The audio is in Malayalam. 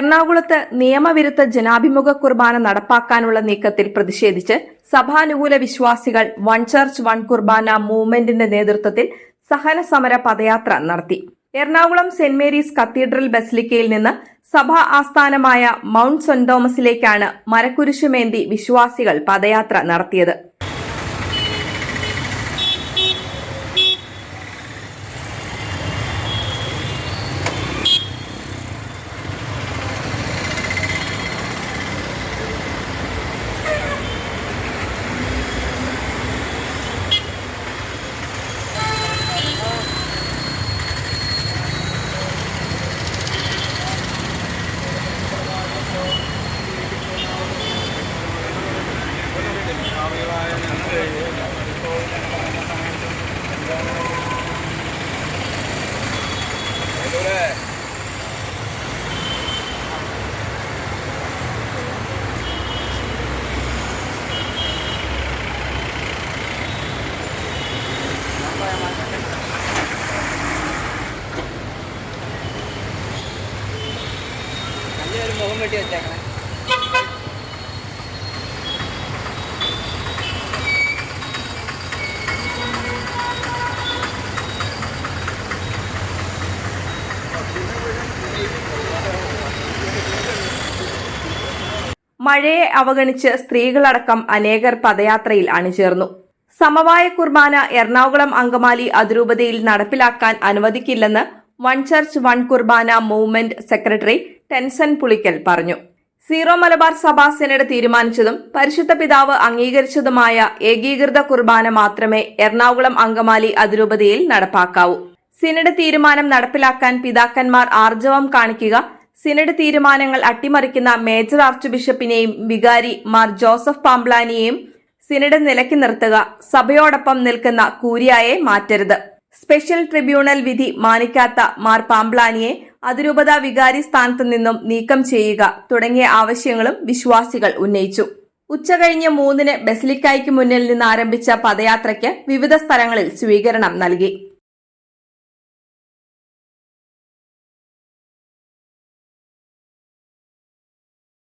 എറണാകുളത്ത് നിയമവിരുദ്ധ ജനാഭിമുഖ കുർബാന നടപ്പാക്കാനുള്ള നീക്കത്തിൽ പ്രതിഷേധിച്ച് സഭാനുകൂല വിശ്വാസികൾ വൺ ചർച്ച് വൺ കുർബാന മൂവ്മെന്റിന്റെ നേതൃത്വത്തിൽ സഹന സമര പദയാത്ര നടത്തി. എറണാകുളം സെന്റ് മേരീസ് കത്തീഡ്രൽ ബസിലിക്കയിൽ നിന്ന് സഭാ ആസ്ഥാനമായ മൗണ്ട് സെന്റ് തോമസിലേക്കാണ് മരക്കുരിശുമേന്തി വിശ്വാസികൾ പദയാത്ര നടത്തിയത്. മുഖം വെട്ടി വെച്ചേക്കണേ. മഴയെ അവഗണിച്ച് സ്ത്രീകളടക്കം അനേകർ പദയാത്രയിൽ അണിചേർന്നു. സമവായ കുർബാന എറണാകുളം അങ്കമാലി അതിരൂപതയിൽ നടപ്പിലാക്കാൻ അനുവദിക്കില്ലെന്ന് വൺ ചർച്ച് വൺ കുർബാന മൂവ്മെന്റ് സെക്രട്ടറി ടെൻസൻ പുളിക്കൽ പറഞ്ഞു. സീറോ മലബാർ സഭാ സെനഡ് തീരുമാനിച്ചതും പരിശുദ്ധ പിതാവ് അംഗീകരിച്ചതുമായ ഏകീകൃത കുർബാന മാത്രമേ എറണാകുളം അങ്കമാലി അതിരൂപതയിൽ നടപ്പാക്കാവൂ. സിനഡ് തീരുമാനം നടപ്പിലാക്കാൻ പിതാക്കന്മാർ ആർജവം കാണിക്കുക സിനഡ് തീരുമാനങ്ങൾ അട്ടിമറിക്കുന്ന മേജർ ആർച്ച് ബിഷപ്പിനെയും വികാരി മാർ ജോസഫ് പാംബ്ലാനിയെയും സിനഡ് നിലയ്ക്ക് നിർത്തുക സഭയോടൊപ്പം നിൽക്കുന്ന കൂരിയായെ മാറ്റരുത്. സ്പെഷ്യൽ ട്രിബ്യൂണൽ വിധി മാനിക്കാത്ത മാർ പാംബ്ലാനിയെ അതിരൂപത വികാരി സ്ഥാനത്തു നിന്നും നീക്കം ചെയ്യുക തുടങ്ങിയ ആവശ്യങ്ങളും വിശ്വാസികൾ ഉന്നയിച്ചു. ഉച്ച ഉച്ചകഴിഞ്ഞ് മൂന്നിന് ബസിലിക്കായ്ക്ക് മുന്നിൽ നിന്ന് ആരംഭിച്ച പദയാത്രയ്ക്ക് വിവിധ സ്ഥലങ്ങളിൽ സ്വീകരണം നൽകി.